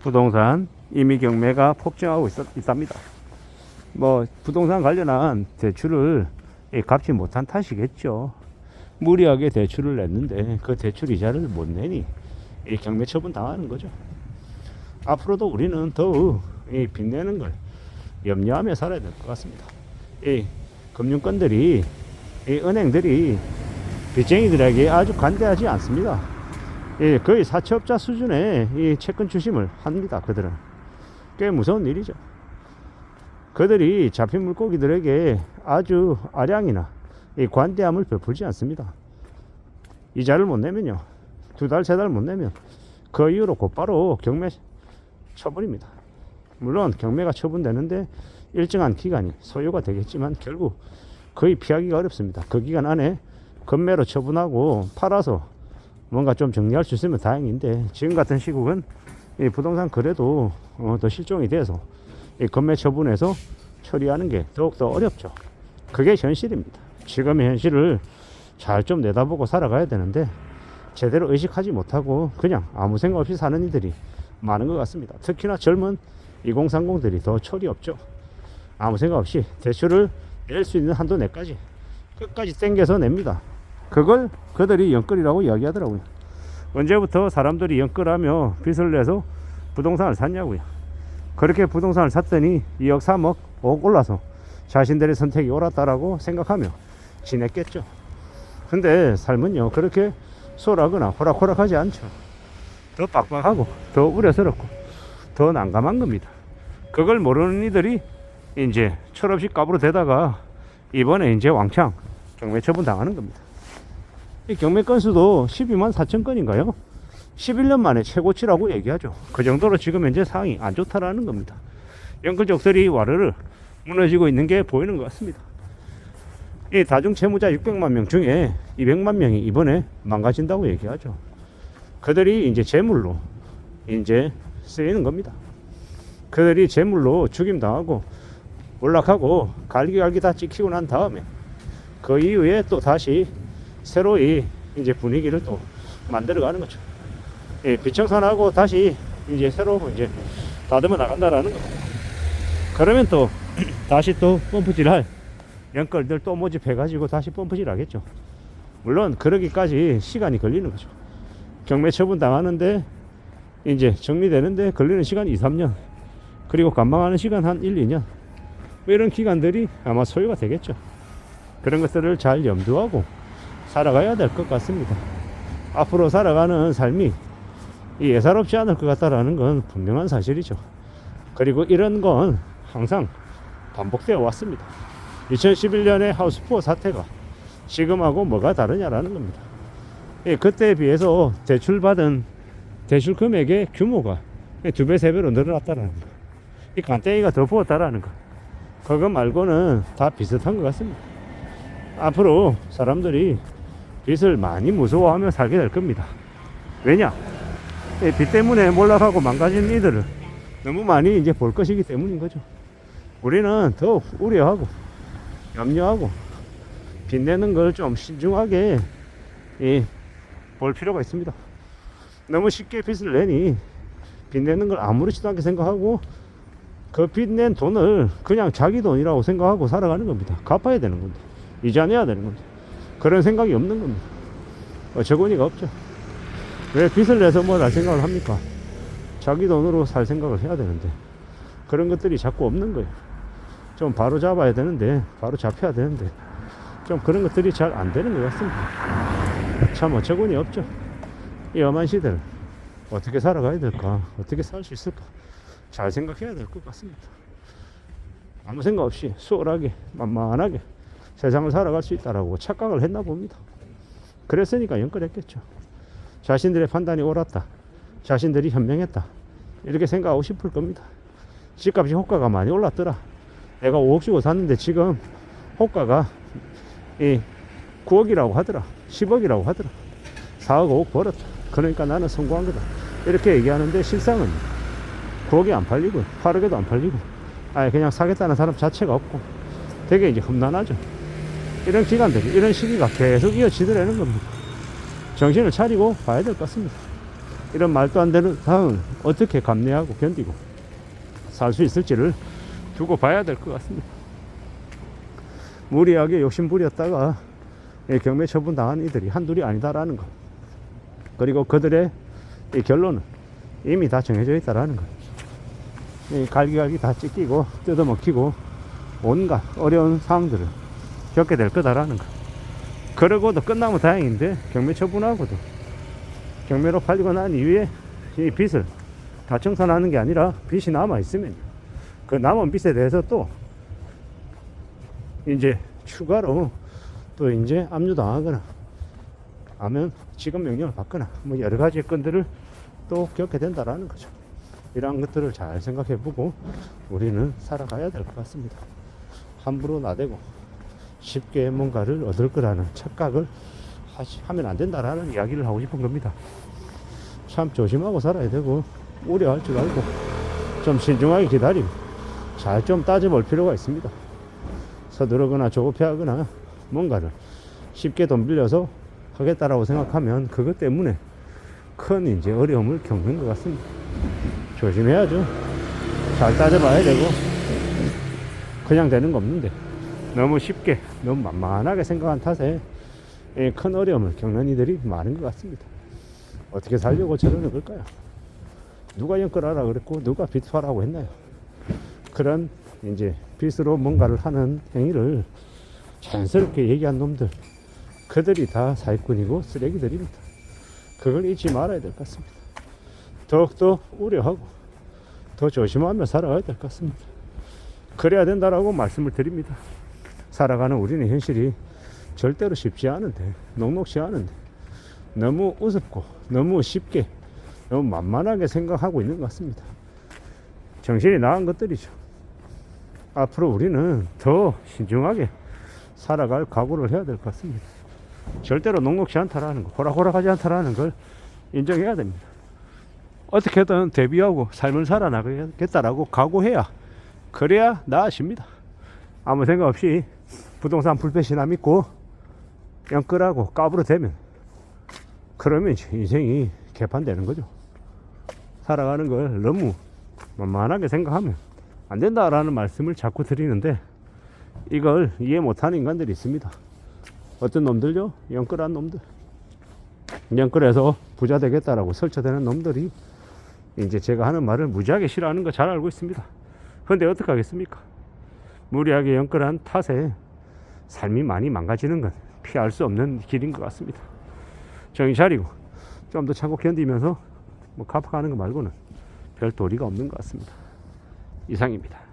부동산 임의 경매가 폭증하고 있, 있답니다. 뭐 부동산 관련한 대출을 이 갚지 못한 탓이겠죠. 무리하게 대출을 냈는데 그 대출 이자를 못 내니 이 경매 처분 당하는 거죠. 앞으로도 우리는 더욱 이 빚내는 걸 염려하며 살아야 될 것 같습니다. 이 금융권들이 이 은행들이 빚쟁이들에게 아주 관대하지 않습니다. 예, 거의 사채업자 수준의 이 채권 주심을 합니다. 그들은 꽤 무서운 일이죠. 그들이 잡힌 물고기들에게 아주 아량이나 이 관대함을 베풀지 않습니다. 이자를 못 내면요, 두 달, 세 달 못 내면 그 이후로 곧바로 경매 처분입니다. 물론 경매가 처분되는데 일정한 기간이 소요가 되겠지만 결국 거의 피하기가 어렵습니다. 그 기간 안에 건매로 처분하고 팔아서 뭔가 좀 정리할 수 있으면 다행인데 지금 같은 시국은 이 부동산 거래도 어, 더 실종이 돼서 이 건매 처분해서 처리하는 게 더욱더 어렵죠. 그게 현실입니다. 지금의 현실을 잘 좀 내다보고 살아가야 되는데 제대로 의식하지 못하고 그냥 아무 생각 없이 사는 이들이 많은 것 같습니다. 특히나 젊은 2030들이 더 철이 없죠. 아무 생각 없이 대출을 낼 수 있는 한도 내까지 끝까지 땡겨서 냅니다. 그걸 그들이 연끌이라고 이야기하더라고요. 언제부터 사람들이 연끌하며 빚을 내서 부동산을 샀냐고요. 그렇게 부동산을 샀더니 2억 3억 5억 올라서 자신들의 선택이 옳았다라고 생각하며 지냈겠죠. 근데 삶은요 그렇게 소라거나 호락호락하지 않죠. 더 빡빡하고 더 우려스럽고 더 난감한 겁니다. 그걸 모르는 이들이 이제 철없이 까부로 대다가 이번에 이제 왕창 경매 처분 당하는 겁니다. 이 경매 건수도 12만 4천 건인가요? 11년 만에 최고치라고 얘기하죠. 그 정도로 지금 현재 상황이 안 좋다라는 겁니다. 연끌족들이 와르르 무너지고 있는 게 보이는 것 같습니다. 이 다중 채무자 600만 명 중에 200만 명이 이번에 망가진다고 얘기하죠. 그들이 이제 재물로 이제 쓰이는 겁니다. 그들이 재물로 죽임 당하고 몰락하고 갈기갈기 다 찍히고 난 다음에 그 이후에 또 다시 새로이 이제 분위기를 또 만들어가는 거죠. 예, 비청산하고 다시 이제 새로 이제 다듬어 나간다라는 거. 그러면 또 다시 또 펌프질할 연끌들 또 모집해가지고 다시 펌프질 하겠죠. 물론 그러기까지 시간이 걸리는 거죠. 경매 처분 당하는데 이제 정리되는데 걸리는 시간 2, 3년 그리고 감방하는 시간 한 1, 2년 뭐 이런 기간들이 아마 소요가 되겠죠. 그런 것들을 잘 염두하고 살아가야 될 것 같습니다. 앞으로 살아가는 삶이 이 예사롭지 않을 것 같다라는 건 분명한 사실이죠. 그리고 이런 건 항상 반복되어 왔습니다. 2011년의 하우스푸어 사태가 지금하고 뭐가 다르냐라는 겁니다. 예, 그때에 비해서 대출받은 대출 금액의 규모가 두 배, 세 배로 늘어났다라는 거. 이 간땡이가 더 부었다라는 거. 그거 말고는 다 비슷한 것 같습니다. 앞으로 사람들이 빚을 많이 무서워하며 살게 될 겁니다. 왜냐? 이빚 때문에 몰락하고 망가진 이들을 너무 많이 이제 볼 것이기 때문인 거죠. 우리는 더욱 우려하고 염려하고 빚내는 걸 좀 신중하게 이, 볼 필요가 있습니다. 너무 쉽게 빚을 내니 빚내는 걸 아무렇지도 않게 생각하고 그 빚낸 돈을 그냥 자기 돈이라고 생각하고 살아가는 겁니다. 갚아야 되는 건데 이자 내야 되는 건데 그런 생각이 없는 겁니다. 어처구니가 없죠. 왜 빚을 내서 뭐 날 생각을 합니까? 자기 돈으로 살 생각을 해야 되는데 그런 것들이 자꾸 없는 거예요. 좀 바로 잡아야 되는데 바로 잡혀야 되는데 좀 그런 것들이 잘 안 되는 것 같습니다. 참 어처구니 없죠. 이 엄한 시대를 어떻게 살아가야 될까? 어떻게 살 수 있을까? 잘 생각해야 될 것 같습니다. 아무 생각 없이 수월하게 만만하게 세상을 살아갈 수 있다라고 착각을 했나 봅니다. 그랬으니까 연끌했겠죠. 자신들의 판단이 옳았다. 자신들이 현명했다. 이렇게 생각하고 싶을 겁니다. 집값이 호가가 많이 올랐더라. 내가 5억 주고 샀는데 지금 호가가 이 9억이라고 하더라. 10억이라고 하더라. 4억, 5억 벌었다. 그러니까 나는 성공한 거다. 이렇게 얘기하는데 실상은 9억이 안 팔리고 8억에도 안 팔리고 아예 그냥 사겠다는 사람 자체가 없고 되게 이제 험난하죠. 이런 기간들, 이런 시기가 계속 이어지더라는 겁니다. 정신을 차리고 봐야 될 것 같습니다. 이런 말도 안 되는 상황을 어떻게 감내하고 견디고 살 수 있을지를 두고 봐야 될 것 같습니다. 무리하게 욕심 부렸다가 이 경매 처분 당한 이들이 한둘이 아니다라는 것. 그리고 그들의 이 결론은 이미 다 정해져 있다라는 것. 이 갈기갈기 다 찢기고 뜯어먹히고 온갖 어려운 상황들을 겪게 될 거다라는 것. 그러고도 끝나면 다행인데 경매 처분하고도 경매로 팔리고 난 이후에 이 빚을 다 청산하는 게 아니라 빚이 남아 있으면 그 남은 빚에 대해서 또 이제 추가로 또 이제 압류당하거나 하면 지급 명령을 받거나 뭐 여러 가지 건들을 또 겪게 된다라는 거죠. 이러한 것들을 잘 생각해 보고 우리는 살아가야 될 것 같습니다. 함부로 나대고 쉽게 뭔가를 얻을 거라는 착각을 하면 안 된다라는 이야기를 하고 싶은 겁니다. 참 조심하고 살아야 되고 우려할 줄 알고 좀 신중하게 기다리고 잘좀 따져볼 필요가 있습니다. 서두르거나 조급해하거나 뭔가를 쉽게 돈 빌려서 하겠다라고 생각하면 그것 때문에 큰 이제 어려움을 겪는 것 같습니다. 조심해야죠. 잘 따져봐야 되고 그냥 되는 거 없는데 너무 쉽게 너무 만만하게 생각한 탓에 예, 큰 어려움을 겪는 이들이 많은 것 같습니다. 어떻게 살려고 저러는 걸까요? 누가 연끌하라 그랬고 누가 빚하라고 했나요? 그런 이제 빚으로 뭔가를 하는 행위를 자연스럽게 얘기한 놈들 그들이 다 사기꾼이고 쓰레기들입니다. 그걸 잊지 말아야 될 것 같습니다. 더욱더 우려하고 더 조심하며 살아가야 될 것 같습니다. 그래야 된다라고 말씀을 드립니다. 살아가는 우리는 현실이 절대로 쉽지 않은데 녹록지 않은데 너무 우습고 너무 쉽게 너무 만만하게 생각하고 있는 것 같습니다. 정신이 나간 것들이죠. 앞으로 우리는 더 신중하게 살아갈 각오를 해야 될 것 같습니다. 절대로 녹록지 않다라는 거, 호락호락하지 않다라는 걸 인정해야 됩니다. 어떻게든 대비하고 삶을 살아나가겠다라고 각오해야 그래야 나아집니다. 아무 생각 없이 부동산 불패시나 믿고 영끌하고 까불어 대면 그러면 인생이 개판되는 거죠. 살아가는 걸 너무 만만하게 생각하면 안 된다라는 말씀을 자꾸 드리는데 이걸 이해 못하는 인간들이 있습니다. 어떤 놈들요? 영끌한 놈들. 영끌해서 부자 되겠다라고 설쳐대는 놈들이 이제 제가 하는 말을 무지하게 싫어하는 거 잘 알고 있습니다. 그런데 어떻게 하겠습니까? 무리하게 영끌한 탓에 삶이 많이 망가지는 건 피할 수 없는 길인 것 같습니다. 정신 차리고 좀 더 참고 견디면서 뭐 갚아가는 거 말고는 별 도리가 없는 것 같습니다. 이상입니다.